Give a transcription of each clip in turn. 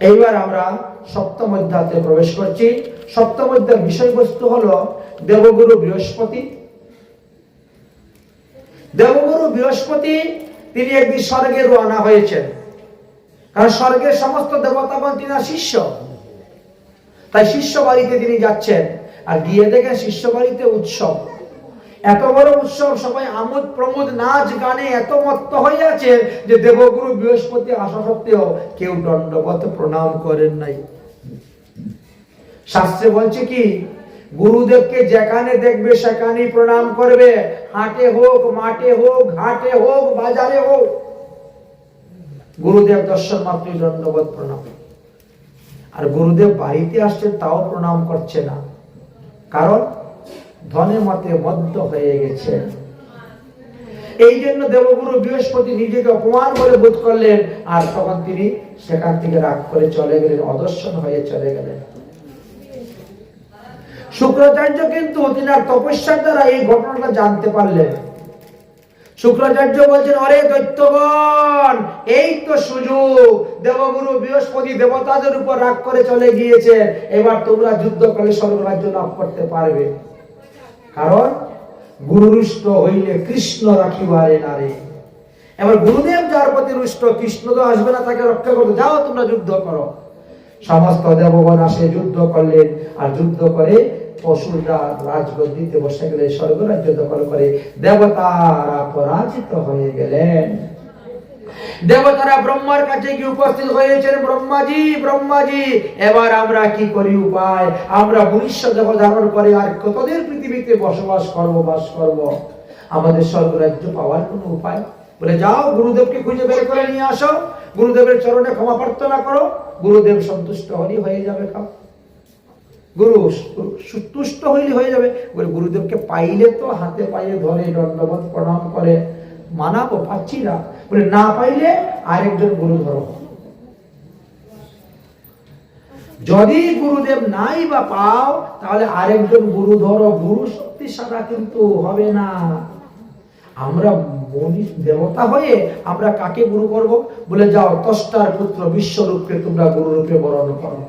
এইবার আমরা সপ্তম অধ্যায়তে প্রবেশ করছি। সপ্তম অধ্যায়ের বিষয়বস্তু হলো দেবগুরু বৃহস্পতি। দেবগুরু বৃহস্পতি, তিনি একদিন স্বর্গে রওনা হয়েছেন। কারণ স্বর্গের সমস্ত দেবতাগণ তিনার শিষ্য। তাই শিষ্য বাড়িতে তিনি যাচ্ছেন। আর গিয়ে দেখেন শিষ্য বাড়িতে উৎসব। এত বড় উৎসব, সবাই আমোদ প্রমোদ নাচ গানে এত মত্ত আছে যে দেবগুরু বৃহস্পতি আসা সত্ত্বেও কেউ দণ্ডবত প্রণাম করেন নাই। শাস্ত্রে বলছে কি, গুরুদেবকে যেখানে দেখবে সেখানেই প্রণাম করবে, হাটে হোক, মাঠে হোক, ঘাটে হোক, বাজারে হোক। গুরুদেব দর্শন মাত্র দণ্ডবোধ প্রণাম। আর গুরুদেব বাড়িতে আসছেন তাও প্রণাম করছে না। কারণ ধনে মতে মধ্য হয়ে গেছে। এই জন্য দেবগুরু বৃহস্পতি নিজেকে অপমান বলে বোধ করলেন, আর তখন তিনি সেখান থেকে রাগ করে চলে গেলেন অদর্শন হয়ে চলে গেলেন। শুক্রাচার্য কিন্তু তিনার তপস্যার দ্বারা এই ঘটনাটা জানতে পারলেন। শুক্রাচার্য বলছেন, অরে দৈত্যগণ, এই তো সুযোগ। দেবগুরু বৃহস্পতি দেবতাদের উপর রাগ করে চলে গিয়েছে। এবার তোমরা যুদ্ধ করে স্বর্গরাজ্য লাভ করতে পারবে। কারণ গুরুরুষ্ট হইলে কৃষ্ণ রাখিবারে নারে। এবার গুরুদেব যার প্রতি রুষ্ট, কৃষ্ণ তো আসবে না তাকে রক্ষা করতে। যাও, তোমরা যুদ্ধ করো। সমস্ত দেবগণ আসে যুদ্ধ করলেন। আর যুদ্ধ করে পশুরা রাজগদ্দিতে বসে গেলে স্বর্গরাজ্য দখল করে। দেবতারা পরাজিত হয়ে গেলেন। দেবতারা ব্রহ্মার কাছে গিয়ে উপস্থিত হয়েছেন, ব্রহ্মাজি ব্রহ্মাজি, এবার আমরা কি করি উপায়? আমরা মনুষ্য দেহ ধারণ করে আর কতদিন পৃথিবীতে বসবাস করব, বাস করব? আমাদের স্বর্গরাজ্য পাওয়ার কোনো উপায়? বলে, যাও, গুরুদেবকে খুঁজে বের করে নিয়ে আসো। গুরুদেবের চরণে ক্ষমা প্রার্থনা করো। গুরুদেব সন্তুষ্ট হলেই হয়ে যাবে কাউ গুরু তুষ্ট হইলে হয়ে যাবে। গুরুদেবকে পাইলে তো হাতে পায়ে ধরে দণ্ডবোধ প্রণাম করে মানাবো, পাচ্ছি না। বলে, না পাইলে আরেকজন গুরু ধরো যদি গুরুদেব নাই বা পাও, তাহলে আরেকজন গুরু ধরো গুরু শক্তি সারা কিন্তু হবে না। আমরা মনীষ দেবতা হয়ে আমরা কাকে গুরু করব? বলে, যাও তষ্টার পুত্র বিশ্বরূপকে তোমরা গুরুরূপে বরণ করো।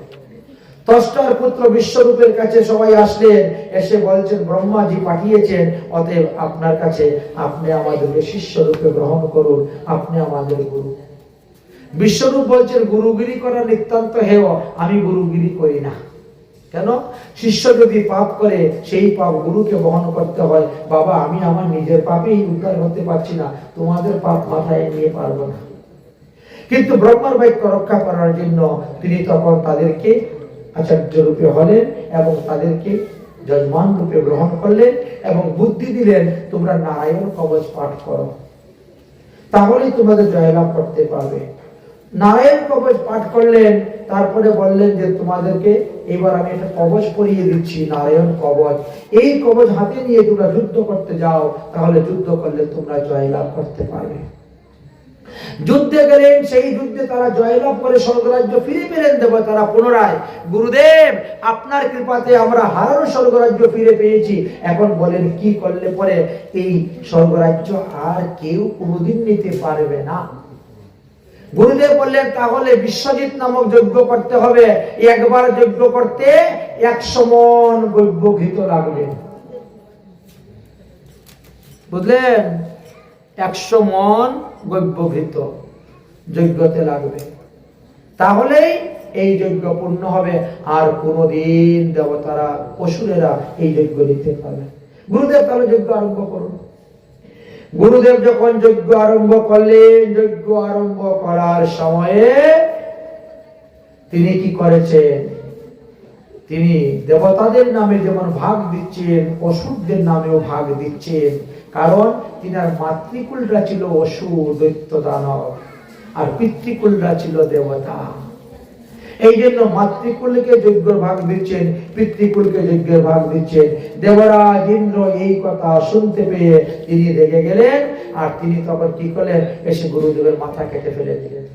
তষ্টার পুত্র বিশ্বরূপের কাছে সবাই আসলেন। এসে বলছেন, ব্রহ্মাজি পাঠিয়েছেন, অতএব আপনার কাছে আপনি আমাদেরকে শিষ্য রূপে গ্রহণ করুন। আপনি আমাদের গুরু। বিশ্বরূপ বলছেন, গুরুগিরি করা নিতান্ত হেয়, আমি গুরুগিরি করি না। কেন? শিষ্য যদি পাপ করে, সেই পাপ গুরুকে বহন করতে হয়। বাবা, আমি আমার নিজের পাপেই উদ্ধার হতে পারছি না, তোমাদের পাপ মাথায় নিয়ে পারব না। কিন্তু ব্রহ্মার বাক্য রক্ষা করার জন্য তিনি তখন তাদেরকে আচার্য রূপে হলেন এবং তাদেরকে যজমান রূপে গ্রহণ করলেন এবং বুদ্ধি দিলেন, তোমরা নারায়ণ কবচ পাঠ করো। তাহলেই তোমাদের জয়লাভ করতে পারবে। নারায়ণ কবচ পাঠ করলেন, তারপরে বললেন যে, তোমাদেরকে এবার আমি একটা কবচ পরিয়ে দিচ্ছি, নারায়ণ কবচ। এই কবচ হাতে নিয়ে তোমরা যুদ্ধ করতে যাও, তাহলে যুদ্ধ করলে তোমরা জয়লাভ করতে পারবে। যুদ্ধে গেলেন, সেই যুদ্ধে তারা জয়লাভ করে স্বর্গরাজ্য ফিরে পেলেন। দেব তারা পুনরায়, গুরুদেব, আপনার কৃপাতে আমরা হারানো স্বর্গরাজ্য ফিরে পেয়েছি। এখন বলেন, কি করলে পরে এই স্বর্গরাজ্য আর কেউ কোনোদিন নিতে পারবে না? গুরুদেব বললেন, তাহলে বিশ্বজিৎ নামক যজ্ঞ করতে হবে। একবার যজ্ঞ করতে একশো মন গব্য ঘৃত লাগবে। বুঝলেন? একশো মন গব্যঘৃত যজ্ঞতে লাগবে। তাহলেই এই যজ্ঞ পূর্ণ হবে, আর কোনোদিন দেবতারা, অসুরেরা এই যজ্ঞ নিতে পারবে গুরুদেব তাহলে যজ্ঞ আরম্ভ করুন। গুরুদেব যখন যজ্ঞ আরম্ভ করলেন, যজ্ঞ আরম্ভ করার সময়ে তিনি কি করেছেন? তিনি দেবতাদের নামে যেমন ভাগ দিচ্ছেন, অসুরদের নামেও ভাগ দিচ্ছেন কারণ তিনার মাতৃকুলরা ছিল অসুর, দৈত্য দানব, আর পিতৃকুলরা ছিল দেবতা। এই জন্য মাতৃকুলকে যোগ্য ভাগ দিচ্ছেন, পিতৃকুলকে যজ্ঞ ভাগ দিচ্ছেন। দেবরাজ ইন্দ্র এই কথা শুনতে পেয়ে তিনি রেগে গেলেন, আর তিনি তখন কি করলেন? এসে গুরুদেবের মাথা কেটে ফেলে দিলেন।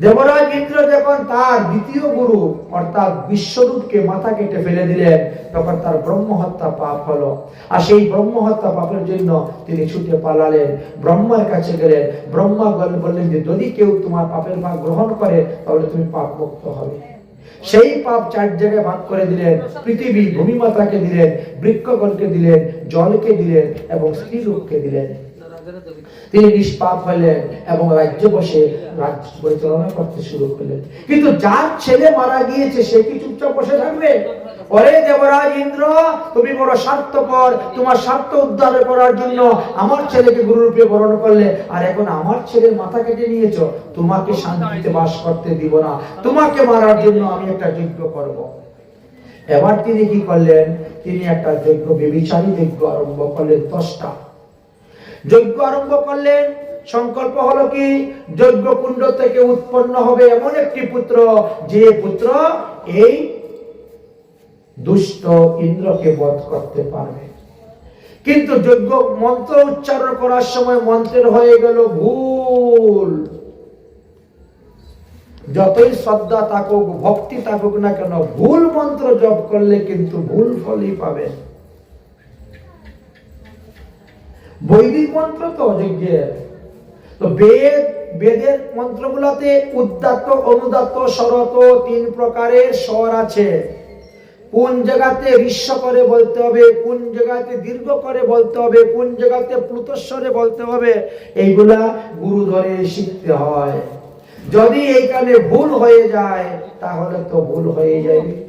দেবরাজ ইন্দ্র যখন তার দ্বিতীয় গুরু, অর্থাৎ বিশ্বরূপকে মাথা কেটে ফেলে দিলেন, তখন তার ব্রহ্মহত্যা পাপ হলো। আর সেই ব্রহ্মহত্যা পাপের জন্য তিনি ছুটে পালালেন, ব্রহ্মার কাছে গেলেন। ব্রহ্মা বল- বললেন যে, যদি কেউ তোমার পাপের ভাগ গ্রহণ করে, তাহলে তুমি পাপ মুক্ত হবে। সেই পাপ চার জায়গায় ভাগ করে দিলেন। পৃথিবী ভূমিমাতাকে দিলেন, বৃক্ষগণকে দিলেন, জলকে দিলেন এবং স্ত্রীলোককে দিলেন। তিনি নিষ্পাপ হলেন এবং রাজ্য বসে রাজ্য পরিচালনা করতে শুরু করলেন। কিন্তু যার ছেলে মারা গিয়েছে, সে কি চুপচাপ বসে থাকবে? পরে দেবরাজ ইন্দ্র, তুমি বড় স্বার্থপর, তোমার স্বার্থ উদ্ধার করার জন্য আমার ছেলেকে গুরুরূপে বরণ করলে, আর এখন আমার ছেলের মাথা কেটে নিয়েছো, তোমাকে শান্তিতে বাস করতে দিব না। তোমাকে মারার জন্য আমি একটা যজ্ঞ করব। এবার তিনি কি করলেন? তিনি একটা যজ্ঞ বেবিচারী যজ্ঞ আরম্ভ করলেন দশটা। যজ্ঞ আরম্ভ করলেন সংকল্প হলো কি? যজ্ঞ কুণ্ড থেকে উৎপন্ন হবে এমন একটি পুত্র, যে পুত্র এই দুষ্ট ইন্দ্রকে বধ করতে পারবে। কিন্তু যজ্ঞ মন্ত্র উচ্চারণ করার সময় মন্ত্রের হয়ে গেল ভুল। যতই শ্রদ্ধা থাকুক, ভক্তি থাকুক না কেন, ভুল মন্ত্র জপ করলে কিন্তু ভুল ফলই পাবেন। বৈদিক মন্ত্র তো যজ্ঞের তো বেদ, বেদের মন্ত্রগুলোতে উদ্দাত্ত, অনুদাত্ত স্বরত তিন প্রকারের স্বর আছে। কোন জায়গাতে ঋষ্য করে বলতে হবে, কোন জায়গাতে দীর্ঘ করে বলতে হবে, কোন জায়গাতে প্লুতস্বরে বলতে হবে, এইগুলা গুরু ধরে শিখতে হয়। যদি এইখানে ভুল হয়ে যায়, তাহলে তো ভুল হয়ে যাবে।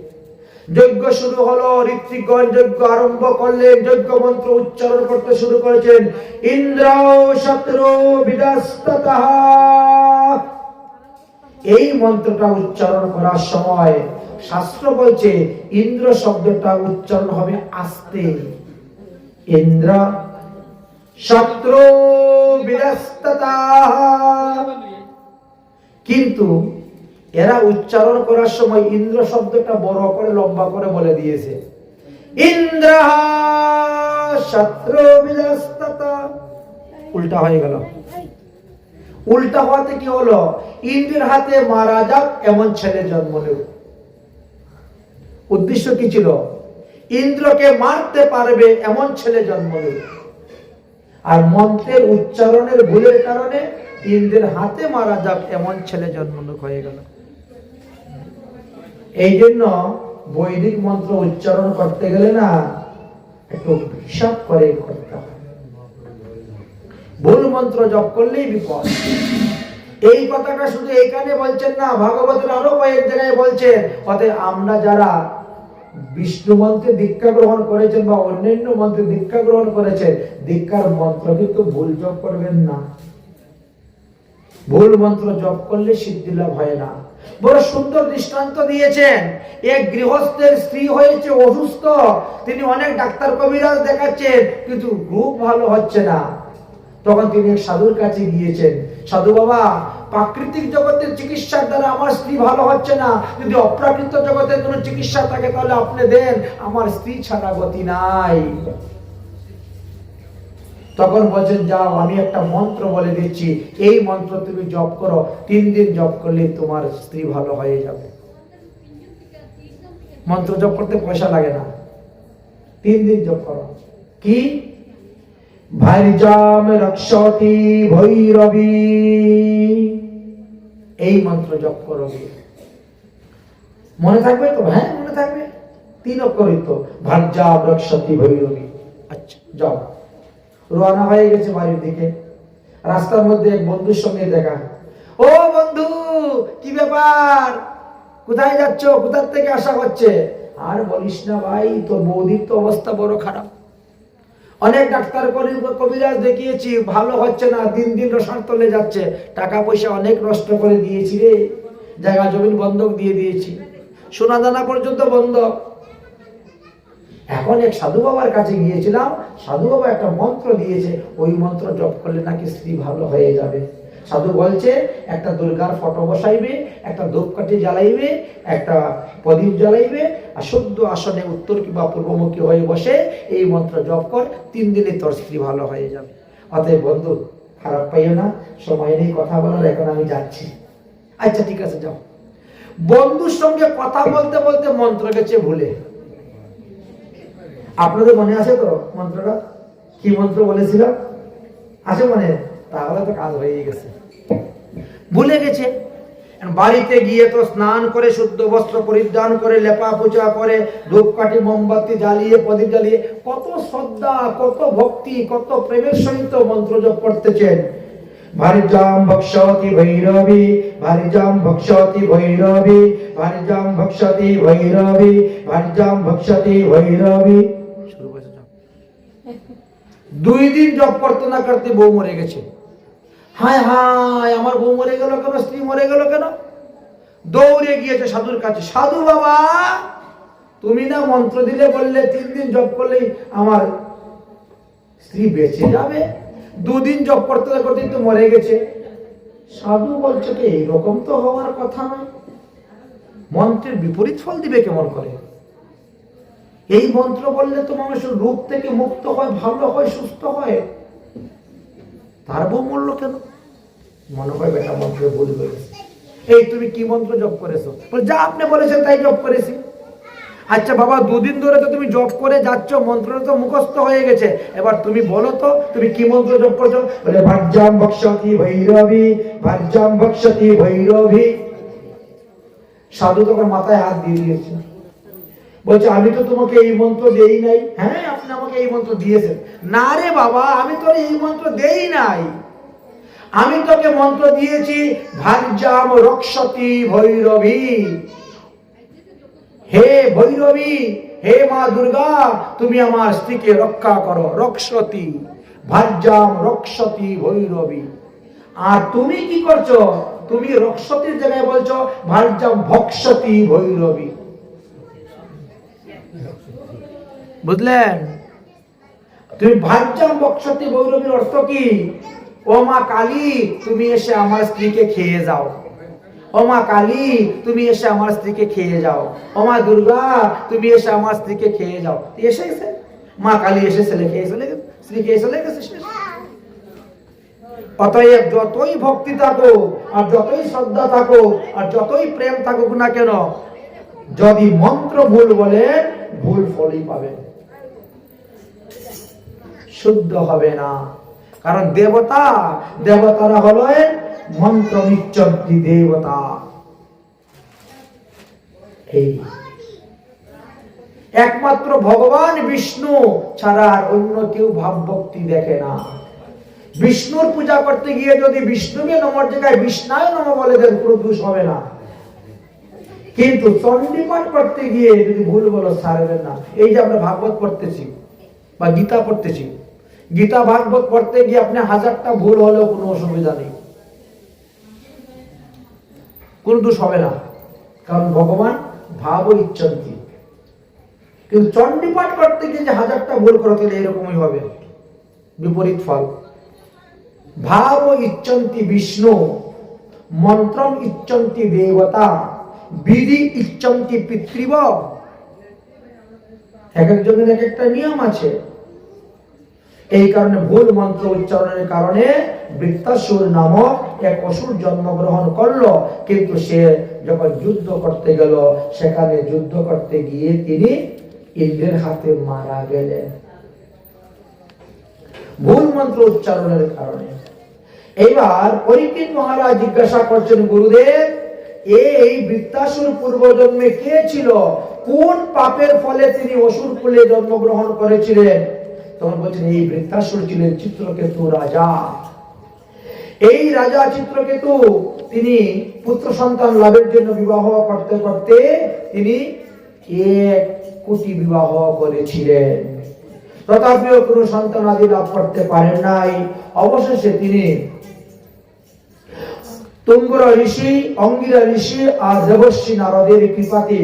যজ্ঞ শুরু হলো, ঋত্বিকগণ যজ্ঞ আরম্ভ করলেন, যজ্ঞ মন্ত্র উচ্চারণ করতে শুরু করেছেন। ইন্দ্র শত্রু এই মন্ত্রটা উচ্চারণ করার সময় শাস্ত্র বলছে, ইন্দ্র শব্দটা উচ্চারণ হবে আস্তে। ইন্দ্র শত্রু কিন্তু এরা উচ্চারণ করার সময় ইন্দ্র শব্দটা বড় করে, লম্বা করে বলে দিয়েছে। উল্টা হয়ে গেল। উল্টা হওয়াতে কি হলো? ইন্দ্রের হাতে মারা যাক, এমন ছেলে জন্ম নেব উদ্দেশ্য কি ছিল? ইন্দ্রকে মারতে পারবে, এমন ছেলে জন্ম নেব আর মন্ত্রের উচ্চারণের ভুলের কারণে ইন্দ্রের হাতে মারা যাক, এমন ছেলে জন্মলোক হয়ে গেল। এই জন্য বৈদিক মন্ত্র উচ্চারণ করতে গেলে না একটু হিসাব করে করতে ভুল মন্ত্র জপ করলেই বিপদ। এই কথাটা শুধু এইখানে বলছেন না, ভাগবতের আরও কয়েক জায়গায় বলছেন, অতএব আমরা যারা বিষ্ণু মন্ত্রে দীক্ষা গ্রহণ করেছেন বা অন্যান্য মন্ত্রে দীক্ষা গ্রহণ করেছেন, দীক্ষার মন্ত্র কিন্তু ভুল জপ করবেন না। ভুল মন্ত্র জপ করলে সিদ্ধি লাভ হয় না। বড় সুন্দর দৃষ্টান্ত দিয়েছেন। এক গৃহস্থের স্ত্রী হয়েছে, অসুস্থ। তিনি অনেক ডাক্তার কবিরাজ দেখাচ্ছেন, কিন্তু খুব ভালো হচ্ছে না। তখন তিনি এক সাধুর কাছে গিয়েছেন, সাধু বাবা, প্রাকৃতিক জগতের চিকিৎসার দ্বারা আমার স্ত্রী ভালো হচ্ছে না। যদি অপ্রাকৃত জগতের কোনো চিকিৎসা থাকে, তাহলে আপনি দেন, আমার স্ত্রী ছাড়া গতি নাই। তখন বলছেন, যাও, আমি একটা মন্ত্র বলে দিচ্ছি। এই মন্ত্র তুমি জপ করো। তিন দিন জপ করলে তোমার স্ত্রী ভালো হয়ে যাবে। মন্ত্র জপ করতে পয়সা লাগে না। তিন দিন জপ করো। কি? ভাইজাম রক্ষতি ভৈরবী। এই মন্ত্র জপ করো। মনে থাকবে তো? হ্যাঁ মনে থাকবে। তিন অক্ষরই তো ভার্যাম রক্ষতি ভৈরবী। আচ্ছা যাও রওনা হয়ে গেছে বাড়ির দিকে। রাস্তার মধ্যে এক বন্ধুর সঙ্গে দেখা। ও বন্ধু, কি ব্যাপার? কোথায় যাচ্ছ? কোথার থেকে আসা হচ্ছে? আর বলিস না ভাই, তোর বৌদির তো অবস্থা বড় খারাপ। অনেক ডাক্তার করি- কবিরাজ দেখিয়েছি, ভালো হচ্ছে না, দিন দিন রসার তলে যাচ্ছে। টাকা পয়সা অনেক নষ্ট করে দিয়েছি রে। জায়গা জমিন বন্ধক দিয়ে দিয়েছি। সোনা দানা পর্যন্ত বন্ধক। এখন এক সাধু বাবার কাছে গিয়েছিলাম, সাধু বাবা একটা মন্ত্র দিয়েছে, ওই মন্ত্র জপ করলে নাকি স্ত্রী ভালো হয়ে যাবে। সাধু বলছে, একটা দুর্গার ফটো বসাইবে, একটা ধূপকাঠি জ্বালাইবে, একটা প্রদীপ জ্বালাইবে, আর শুদ্ধ আসনে উত্তর কিংবা পূর্বমুখী হয়ে বসে এই মন্ত্র জপ কর, তিন দিনে তোর স্ত্রী ভালো হয়ে যাবে। অতএব বন্ধু, খারাপ পাইও না, সময় নেই কথা বলার, এখন আমি যাচ্ছি। আচ্ছা ঠিক আছে, যাও। বন্ধুর সঙ্গে কথা বলতে বলতে মন্ত্র গেছে ভুলে। আপনাদের মনে আছে তো মন্ত্রটা? কি মন্ত্র বলেছিলাম আছে মনে? তাহলে তো কাজ হয়ে গেছে। ভুলে গেছে। বাড়িতে গিয়ে তো স্নান করে, শুদ্ধ বস্ত্র পরিধান করে, লেপা পূজা করে, ধূপকাঠি, মোমবাতি জ্বালিয়ে, প্রদীপ জ্বালিয়ে, কত শ্রদ্ধা, কত ভক্তি, কত প্রেমের সহিত মন্ত্র জপ করতেছেন। ভারিজাম ভক্ষতি ভৈরবী ভারিজাম ভক্ষতি ভৈরবী ভারিজাম ভক্ষতি ভৈরবী ভারিজাম ভক্ষতি ভৈরবী। দুই দিন জপ করতে না করতে বউ মরে গেছে। হায় হায়, আমার বউ মরে গেল কেন? স্ত্রী মরে গেল কেন? দৌড়ে গিয়েছে সাধুর কাছে। সাধু বাবা, তুমি না মন্ত্র দিলে বললে তিন দিন জপ করলেই আমার স্ত্রী বেঁচে যাবে। দুদিন জপ করতে না তো মরে গেছে। সাধু বলছে এইরকম তো হওয়ার কথা নয়। মন্ত্রের বিপরীত ফল দিবে কেমন করে? এই মন্ত্র বললে তো মানুষের রোগ থেকে মুক্ত হয়, ভালো হয়, সুস্থ হয়। তার বউ মূল্য কেন? মনে হয় বেটা মন্ত্র ভুল করেছে। এই তুমি কি মন্ত্র জপ করেছ? যা আপনি বলেছেন তাই জপ করেছি। আচ্ছা বাবা, দুদিন ধরে তো তুমি জপ করে যাচ্ছ মন্ত্রটা তো মুখস্থ হয়ে গেছে। এবার তুমি বলো তো, তুমি কি মন্ত্র জপ করছ? বলে ভাজ্যাম ভক্ষতি ভৈরবী ভাজ্যাম ভক্ষতি ভৈরবী। সাধু তখন মাথায় হাত দিয়ে দিয়েছে। বলছে, আমি তো তোমাকে এই মন্ত্র দেই নাই। হ্যাঁ আপনি আমাকে এই মন্ত্র দিয়েছেন। না রে বাবা, আমি তোর এই মন্ত্র দেই নাই। আমি তোকে মন্ত্র দিয়েছি ভাজ্যাম রক্ষতি ভৈরবী। হে ভৈরবী, হে মা দুর্গা, তুমি আমার স্ত্রীকে রক্ষা করো, রক্ষতি ভাজ্যাম রক্ষতি ভৈরবী। আর তুমি কি করছ? তুমি রক্ষতির জায়গায় বলছো ভাজ্যাম ভক্ষতি ভৈরবী। বুঝলেন? তুমি ভাজ্যাম বক্ষতি ভৈরবীর অর্থ কি? ও মা কালী, তুমি এসে আমার স্ত্রীকে খেয়ে যাও। ও মা কালী, তুমি এসে আমার স্ত্রীকে খেয়ে যাও। ও মা দুর্গা, তুমি এসে আমার স্ত্রীকে খেয়ে যাও। এসে গেছে? মা কালী এসে ছেলে খেয়ে চলে গেছে। স্ত্রী খেয়ে চলে গেছে। অতএব যতই ভক্তি থাকো, আর যতই শ্রদ্ধা থাকো, আর যতই প্রেম থাকুক না কেন, যদি মন্ত্র ভুল বলে ভুল ফলই পাবেন। শুদ্ধ হবে না। কারণ দেবতা, দেবতারা হলেন মন্ত্র নিচ্চব্দি দেবতা। একমাত্র ভগবান বিষ্ণু ছাড়া আর অন্য কেউ ভাব ভক্তি দেখে না। বিষ্ণুর পূজা করতে গিয়ে যদি বিষ্ণুকে নমর জায়গায় বিষ্ণায় নম বলে দেন, কোনো দোষ হবে না। কিন্তু চণ্ডীপাঠ করতে গিয়ে যদি ভুল বলো, ছাড়বেন না। এই যে আমরা ভাগবত পড়তেছি বা গীতা পড়তেছি গীতা ভাগবত পড়তে গিয়ে আপনি হাজারটা ভুল হলেও কোনো অসুবিধা নেই। কোনো দোষ হবে না। কারণ ভগবান ভাব ইচ্ছন্তি কিন্তু চণ্ডীপাঠ করতে গিয়ে যে হাজারটা ভুল করো, তাহলে এরকমই হবে। বিপরীত ফল। ভাব ইচ্ছন্তি বিষ্ণু মন্ত্রম ইচ্ছন্তি দেবতা, বিধি ইচ্ছন্তি পিতৃব। এক একজনের এক একটা নিয়ম আছে। এই কারণে ভুল মন্ত্র উচ্চারণের কারণে বৃত্তাসুর নামক এক অসুর জন্মগ্রহণ করল, কিন্তু সে যখন যুদ্ধ করতে গেল, সেখানে যুদ্ধ করতে গিয়ে তিনি ইন্দ্রের হাতে মারা গেলেন। ভুল মন্ত্র উচ্চারণের কারণে। এইবার পরীক্ষিত মহারাজ জিজ্ঞাসা করছেন, গুরুদেব, এই বৃত্তাসুর পূর্বজন্মে কে ছিল? কোন পাপের ফলে তিনি অসুর কুলে জন্মগ্রহণ করেছিলেন? তখন বলছেন, এই বৃত্তাসুর ছিলেন চিত্রকেতু রাজা। এই রাজা চিত্রকেতু, তিনি পুত্র সন্তান লাভের জন্য বিবাহ করতে করতে তিনি এক কোটি বিবাহ করেছিলেন। তথাপিও কোনো সন্তান আদি লাভ করতে পারেন নাই। অবশেষে তিনি তুঙ্গরা ঋষি, অঙ্গিরা ঋষি আর দেবশ্রী নারদের কৃপাতে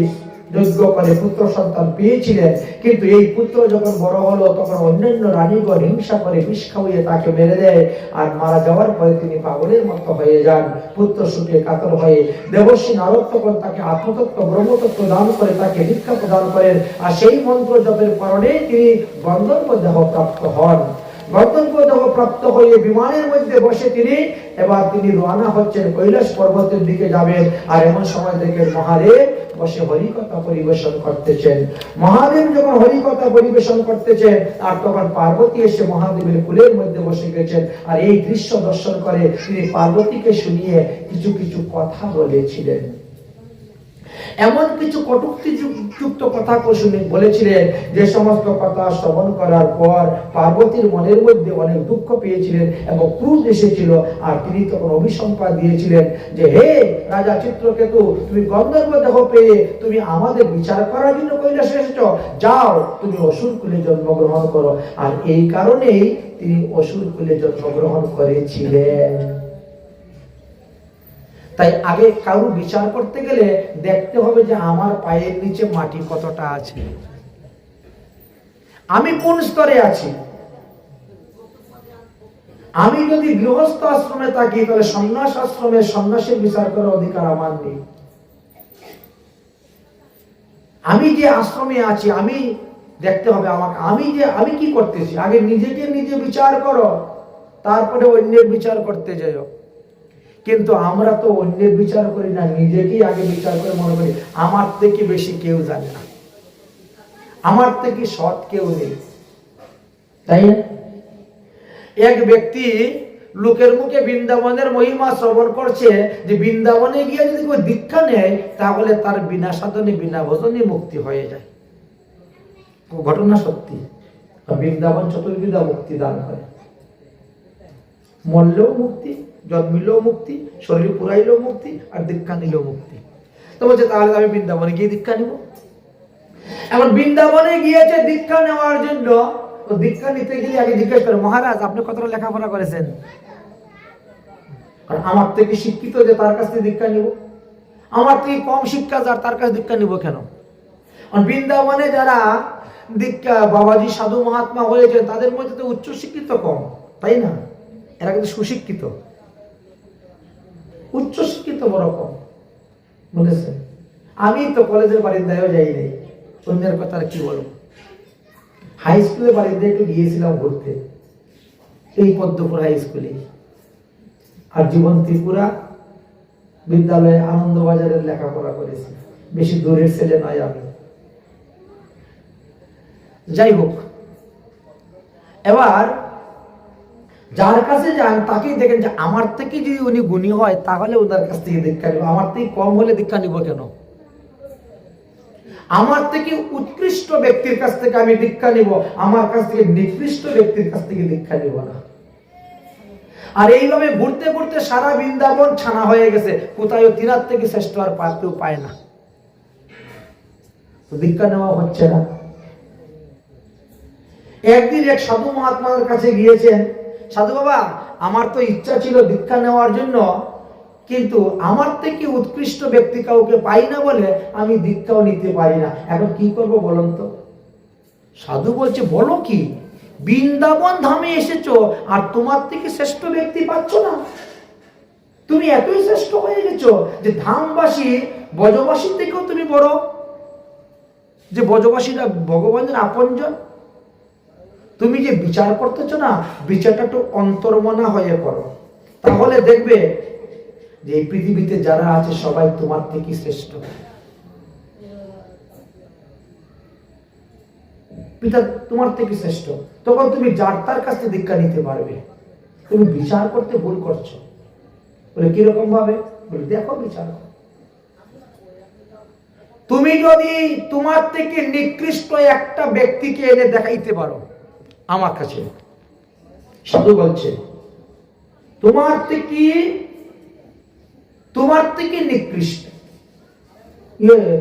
যজ্ঞ করে পুত্র সন্তান পেয়েছিলেন। কিন্তু এই পুত্র যখন বড় হলো, তখন অন্যান্য রানীগণ হিংসা করে বিষ খাওয়িয়ে তাকে মেরে দেয়। আর মারা যাওয়ার পরে তিনি পাগলের মতো হয়ে যান। পুত্র সুখে কাতর হয়ে দেবশ্রী নারদ তাকে আত্মতত্ত্ব, ব্রহ্মতত্ত্ব দান করে, তাকে দীক্ষা প্রদান করেন। আর সেই মন্ত্র জপের কারণে তিনি দেহ প্রাপ্ত হন। প্রাপ্ত হয়ে বিমানের মধ্যে বসে তিনি, এবার তিনি হচ্ছেন কৈলাস পর্বতের দিকে যাবেন। আর এমন সময় বসে পরিবেশন করতেছেন। মহাদেব যখন হরিকথা পরিবেশন করতেছেন, আর তখন পার্বতী এসে মহাদেবের কুলের মধ্যে বসে গেছেন। আর এই দৃশ্য দর্শন করে তিনি পার্বতীকে শুনিয়ে কিছু কিছু কথা বলেছিলেন। এমন কিছু কটুক্তি যুক্ত কথা শুনে বলেছিলেন যে সমস্ত কথা শ্রবণ করার পর পার্বতীর মনের মধ্যে অনেক দুঃখ পেয়েছিলেন এবং ক্রোধ এসেছিল। আর তিনি তখন অভিসম্পাদ দিয়েছিলেন যে, হে রাজা চিত্রকেতু, তুমি গন্ধর্ব দেহ পেয়ে তুমি আমাদের বিচার করার জন্য কৈলাসে এসেছ। যাও, তুমি অসুর কুলে জন্মগ্রহণ করো। আর এই কারণেই তিনি অসুর কুলে জন্মগ্রহণ করেছিলেন। তাই আগে কারু বিচার করতে গেলে দেখতে হবে যে আমার পায়ের নিচে মাটি কতটা আছে। আমি কোন স্তরে আছি? আমি যদি গৃহস্থ আশ্রমে থাকি, তাহলে সন্ন্যাস আশ্রমে সন্ন্যাসের বিচার করার অধিকার আমার নেই। আমি যে আশ্রমে আছি, আমি দেখতে হবে আমাকে। আমি যে, আমি কি করতেছি? আগে নিজেকে নিজে বিচার করো, তারপরে অন্যের বিচার করতে যাও কিন্তু আমরা তো অন্যের বিচার করি না, নিজেকেই আগে বিচার করে মনে করি। আমার থেকে বেশি কেউ জানে না। আমার থেকে সৎ কেউ নেই। তাই? এক ব্যক্তি লোকের মুখে বৃন্দাবনের মহিমা শ্রবণ করছে যে বৃন্দাবনে গিয়ে যদি কেউ দীক্ষা নেয়, তাহলে তার বিনা সাধনে, বিনা ভোজনে মুক্তি হয়ে যায়। ঘটনা সত্যি। বৃন্দাবন চতুর্বিধা মুক্তি দান করে। মরলেও মুক্তি জন্মিলেও মুক্তি, শরীর পুরাইলেও মুক্তি আর দীক্ষা নিলেও মুক্তি। তো বলছে, তাহলে আমি বৃন্দাবনে গিয়ে দীক্ষা নিব। এখন বৃন্দাবনে গিয়েছে দীক্ষা নেওয়ার জন্য। তো দীক্ষা নিতে গেলে আগে জিজ্ঞেস করে, মহারাজ, আপনি কতটা লেখাপড়া করেছেন? আমার থেকে শিক্ষিত যে তার কাছ থেকে দীক্ষা নিব। আমার থেকে কম শিক্ষা যার, তার কাছে দীক্ষা নিব কেন? বৃন্দাবনে যারা দীক্ষা, বাবাজি, সাধু, মহাত্মা হয়েছেন, তাদের মধ্যে তো উচ্চ শিক্ষিত কম, তাই না? এরা কিন্তু সুশিক্ষিত। উচ্চ শিক্ষিত বড় কম। আমি তো কলেজের বারিন্দায়ও যাই নাই। অন্যের কথা কি বলব? হাই স্কুলের বারিন্দায় একটু গিয়েছিলাম ঘুরতে। এই পদ্মপুর হাই স্কুলে আর জীবন ত্রিপুরা বিদ্যালয়ে আনন্দবাজারের লেখাপড়া করেছি। বেশি দূরের ছেলে নয় আমি। যাই হোক, এবার যার কাছে যান তাকেই দেখেন যে আমার থেকে যদি উনি গুণী হয়, তাহলে ওনার কাছ থেকে দীক্ষা নিব। আমার থেকে কম হলে দীক্ষা নিব কেন? আমার থেকে উৎকৃষ্ট ব্যক্তির কাছ থেকে আমি দীক্ষা নিব, আমার কাছ থেকে নিকৃষ্ট ব্যক্তির কাছ থেকে দীক্ষা নিব না। আর এইভাবে ঘুরতে ঘুরতে সারা বৃন্দাবন ছানা হয়ে গেছে কোথায় তিনার থেকে শ্রেষ্ঠ আর কেউ পায় না। দীক্ষা নেওয়া হচ্ছে না। একদিন এক সাধু মহাত্মার কাছে গিয়েছেন সাধু বাবা, আমার তো ইচ্ছা ছিল দীক্ষা নেওয়ার জন্য, কিন্তু আমার থেকে উৎকৃষ্ট ব্যক্তি কাউকে পাই না বলে আমি দীক্ষাও নিতে পারি না। এখন কি করব বলুন তো? সাধু বলছে, বলো কি, বৃন্দাবন ধামে এসেছ আর তোমার থেকে শ্রেষ্ঠ ব্যক্তি পাচ্ছ না। তুমি এতই শ্রেষ্ঠ হয়ে গেছো যে ধামবাসী ব্রজবাসীর থেকেও তুমি বড়। যে ব্রজবাসীরা ভগবানের আপনজন তুমি যে বিচার করতেছো না, বিচারটা একটু অন্তর্মনা হয়ে করো। তাহলে দেখবে যে এই পৃথিবীতে যারা আছে, সবাই তোমার থেকে শ্রেষ্ঠ। পিতা তোমার থেকে শ্রেষ্ঠ। তখন তুমি যার তার কাছ থেকে দীক্ষা নিতে পারবে। তুমি বিচার করতে ভুল করছ। বলে কীরকম ভাবে? বলে দেখো বিচার। তুমি যদি তোমার থেকে নিকৃষ্ট একটা ব্যক্তিকে এনে দেখাইতে পারো আমার কাছে। সাধু বলছে, তোমার থেকে তোমার থেকে নিকৃষ্ট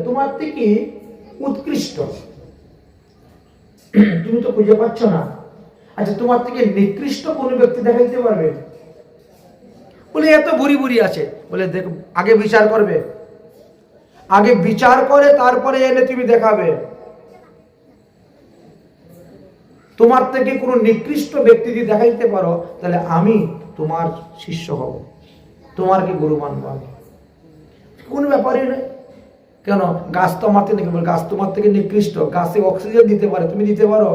তোমার থেকে উৎকৃষ্ট। তুমি তো খুঁজে পাচ্ছ না। আচ্ছা তোমার থেকে নিকৃষ্ট কোন ব্যক্তি দেখাইতে পারবে? বলে, এত বুড়ি বুড়ি আছে। বলে, দেখ, আগে বিচার করবে। আগে বিচার করে, তারপরে এনে তুমি দেখাবে। তোমার থেকে কোনো নিকৃষ্ট ব্যক্তি যদি দেখাইতে পারো, তাহলে আমি তোমার শিষ্য হব। তোমার কি গুরু মানবো আমি? কোন ব্যাপারই নয় কেন? গাছ তো আমার থেকে গাছ তোমার থেকে নিকৃষ্ট। গাছে অক্সিজেন দিতে পারে, তুমি দিতে পারো?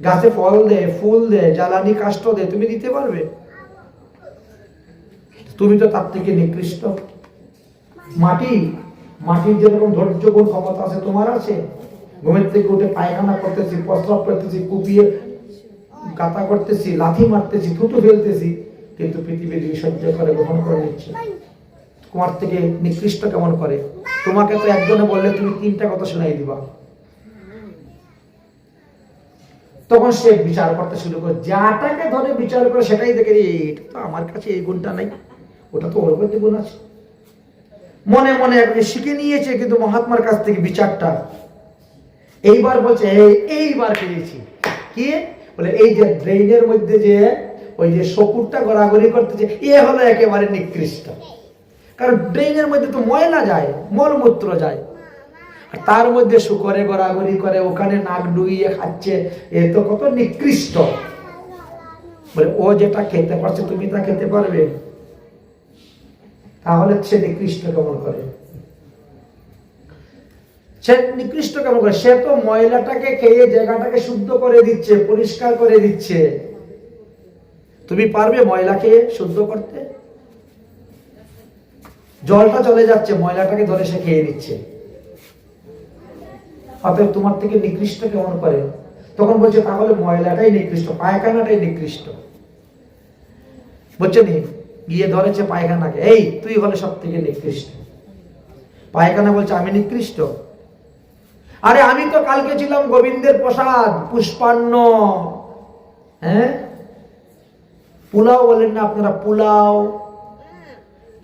গাছে ফল দেয়, ফুল দেয়, জ্বালানি কাষ্ট দেয়, তুমি দিতে পারবে? তুমি তো তার থেকে নিকৃষ্ট। মাটি, মাটির যেরকম ধৈর্য গুণ ক্ষমতা আছে, তোমার আছে? ঘুমের থেকে উঠে পায়খানা করতেছি, প্রস্রাব করতেছি, কুপিয়ে গাতা করতেছি, লাথি মারতেছি, থুতু ফেলতেছি, কিন্তু পৃথিবীর সহ্য করে, গ্রহণ করে নিচ্ছে। তোমার থেকে নিকৃষ্ট কেমন করে? তোমাকে তো একজনে বললে তুমি তিনটা কথা শোনাই দিবা। তখন সে বিচার করতে শুরু করে যাটাকে ধরে বিচার করে সেটাই দেখে এটা তো আমার কাছে এই গুণটা নাই, ওটা তো ওর মধ্যে গুণ আছে। মনে মনে একদিন শিখে নিয়েছে, কিন্তু মহাত্মার কাছ থেকে বিচারটা এইবার বলছে এইবার পেয়েছি। কি? বলে, এই যে ড্রেনের মধ্যে যে ওই যে শকুরটা গড়াগড়ি করতেছে, এ হলো একেবারে নিকৃষ্ট। কারণ ড্রেনের মধ্যে তো ময়লা যায়, মলমূত্র যায়। আর তার মধ্যে শুকরে গড়াগড়ি করে, ওখানে নাক ডুবিয়ে খাচ্ছে, এ তো কত নিকৃষ্ট। বলে, ও যেটা খেতে পারছে, তুমি তা খেতে পারবে? তাহলে সে নিকৃষ্ট কেমন করে? সে নিকৃষ্ট কেমন করে সে তো ময়লাটাকে খেয়ে জায়গাটাকে শুদ্ধ করে দিচ্ছে, পরিষ্কার করে দিচ্ছে। তুমি পারবে ময়লাকে শুদ্ধ করতে? জলটা চলে যাচ্ছে, ময়লাটাকে ধরে সে খেয়ে নিচ্ছে। অতএব তোমার থেকে নিকৃষ্ট কেমন করে। তখন বলছে, তাহলে ময়লাটাই নিকৃষ্ট, পায়খানাটাই নিকৃষ্ট। বলছে নি? গিয়ে ধরেছে পায়খানাকে। এই, তুই হলে সব থেকে নিকৃষ্ট। পায়খানা বলছে, আমি নিকৃষ্ট? আরে আমি তো কালকে ছিলাম গোবিন্দের প্রসাদ, পুষ্পান্ন। হ্যাঁ? পোলাও বলেন না আপনারা, পোলাও।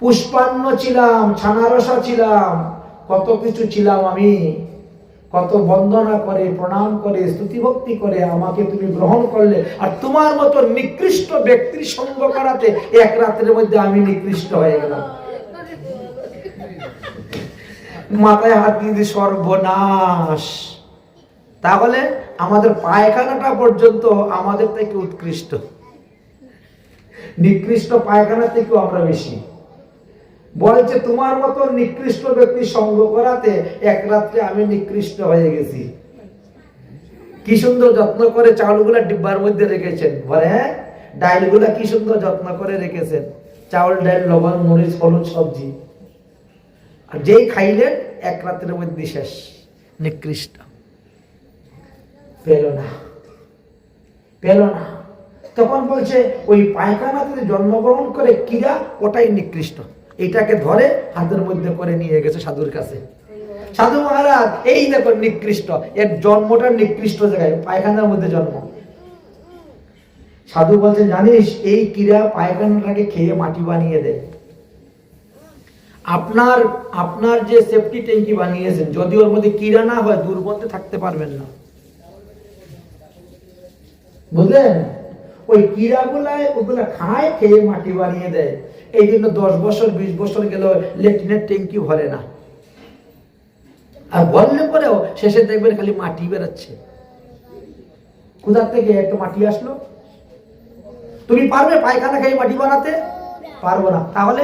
পুষ্পান্ন ছিলাম, ছানারসা ছিলাম, কত কিছু ছিলাম আমি। কত বন্দনা করে, প্রণাম করে স্তুতি ভক্তি করে আমাকে তুমি গ্রহণ করলে। আর তোমার মতো নিকৃষ্ট ব্যক্তির সঙ্গ করাতে এক রাতের মধ্যে আমি নিকৃষ্ট হয়ে গেলাম। মাথায় হাত দিয়ে দিই, সর্বনাশ। তাহলে আমাদের পায়খানাটা পর্যন্ত আমাদের থেকে উৎকৃষ্ট। নিকৃষ্ট পায়খানা থেকেও আমরা বেশি। বলছে তোমার মতো নিকৃষ্ট ব্যক্তি সঙ্গ করাতে এক রাত্রে আমি নিকৃষ্ট হয়ে গেছি। কি সুন্দর যত্ন করে চাউলগুলা ডিব্বার মধ্যে রেখেছেন। বলে হ্যাঁ ডাইলগুলা কি সুন্দর যত্ন করে রেখেছেন। চাউল ডাইল লবণ মরিচ হলুদ সবজি। যেই খাইলেন এক রাত্রের মধ্যে শেষ। নিকৃষ্ট। পেল না। পেল না। তখন বলছে ওই পায়খানাতে জন্মগ্রহণ করে কিরা ওটাই নিকৃষ্ট। এটাকে ধরে হাতের মধ্যে করে নিয়ে গেছে সাধুর কাছে। সাধু মহারাজ এই দেখো নিকৃষ্ট। এর জন্মটা নিকৃষ্ট জায়গায় পায়খানার মধ্যে জন্ম। সাধু বলছে জানিস এই কিরা পায়খানাটাকে খেয়ে মাটি বানিয়ে দেয়। আপনার আপনার যে সেফটি ট্যাঙ্কি বানিয়েছেন, যদি ওর মধ্যে কিরা না হয় দুর্গন্ধে থাকতে পারবেন না। বুঝলেন? ওই কিরাগুলায় ওগুলা খায়, খেয়ে মাটি বানিয়ে দেয়। এই জন্য দশ বছর, বিশ বছর গেল লেট্রিনের ট্যাঙ্কি ভরে না। আর বললে পরেও শেষে দেখবেন খালি মাটি বেরোচ্ছে। কোথার থেকে একটু মাটি আসলো? তুমি পারবে পায়খানা খেয়ে মাটি বানাতে? পারব না। তাহলে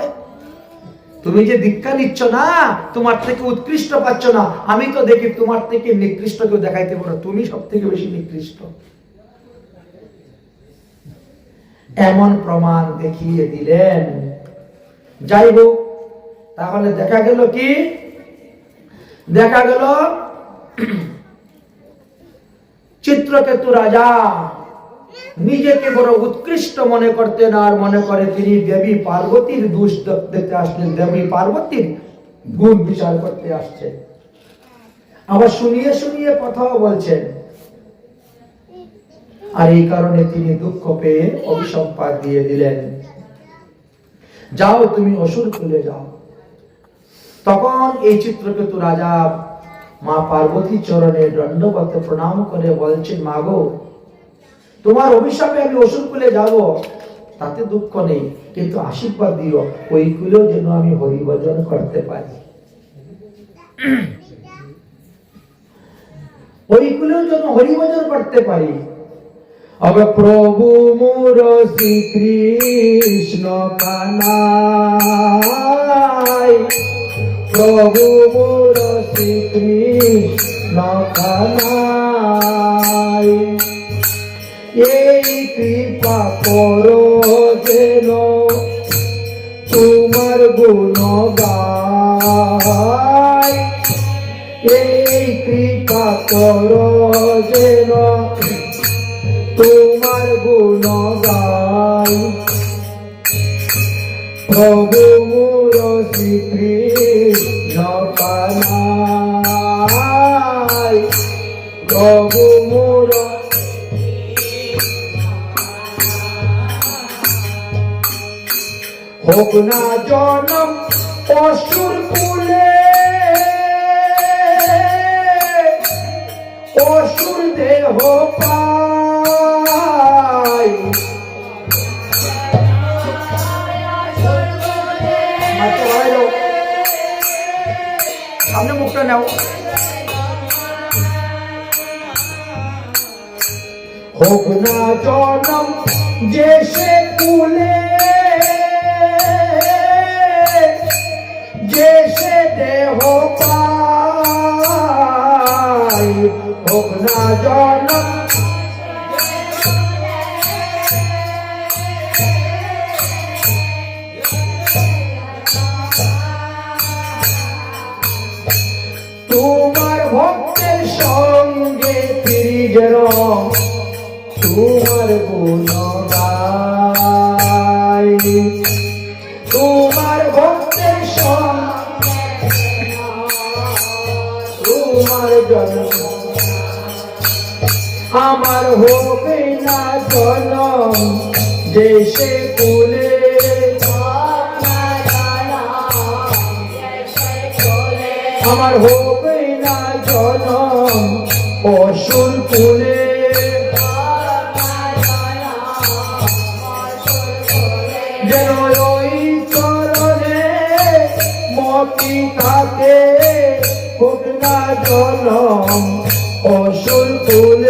তুমি যে দীক্ষা নিচ্ছ না, তোমার থেকে উৎকৃষ্ট পাচ্ছ না, আমি তো দেখি তোমার থেকে নিকৃষ্ট কেউ দেখাইতে পারো তুমি সব থেকে বেশি নিকৃষ্ট। এমন প্রমাণ দেখিয়ে দিলেন। যাই হোক তাহলে দেখা গেল কি? দেখা গেল, চিত্রকেতু রাজা। নিজেকে বড় উৎকৃষ্ট মনে করতেন আর মনে করে তিনি দেবী পার্বতীর দোষ দেখতে আসলেন। দেবী পার্বতীর গুণ বিচার করতে আসছেন আবার শুনিয়ে শুনিয়ে কথাও বলছেন। আর এই কারণে তিনি দুঃখ পেয়ে অভিসম্পাদ দিয়ে দিলেন। যাও, তুমি অসুর খুলে যাও। তখন এই চিত্রকেতু রাজা মা পার্বতী চরণে দণ্ডবত প্রণাম করে বলছেন, মাগো তোমার অভিশাপে আমি ওষুধ কুলে যাব। তাতে দুঃখ নেই, কিন্তু আশীর্বাদ দিও, ওইগুলো যেন আমি হরিভজন করতে পারি। ওইগুলো যেন হরিভজন করতে পারি। अब प्रभु मोर श्री कृष्ण প্রভু মোর मोर श्री कृष्ण এই কৃপা করো যেন তোমার গুণ গাই এই কৃপা করো যেন তোমার গুণ গাই প্রভু মোর শ্রীকৃষ্ণ কানাই হোক না জনম অসুর কুলে অসুর দেহ পাই। দাও। সামনে মুখটা নাও। হোক না জনম যে সে কুলে সে দেহ পাই। হোক না জনম হবে না জনম। সে কুলে আমার হবে না জনম। অসুর কুলে যেন ওই চরণে মতি থাকে, হোক না জনম। অসুর কুলে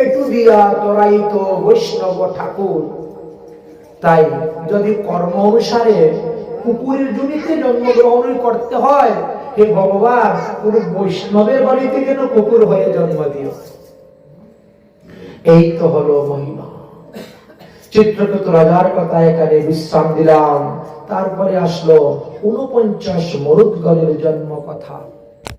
একটু দিয়া তরাইত বৈষ্ণব ঠাকুর। তাই যদি কর্ম অনুসারে কুকুরের জমিতে জন্মগ্রহণ করতে হয়, হে ভগবান, কোন বৈষ্ণবের বাড়িতে কেন কুকুর হয়ে জন্ম দিও। এই তো হলো মহিমা। চিত্রকেতু রাজার কথা এখানে বিশ্রাম দিলাম। তারপরে আসলো উনপঞ্চাশ মরুদগণের জন্ম কথা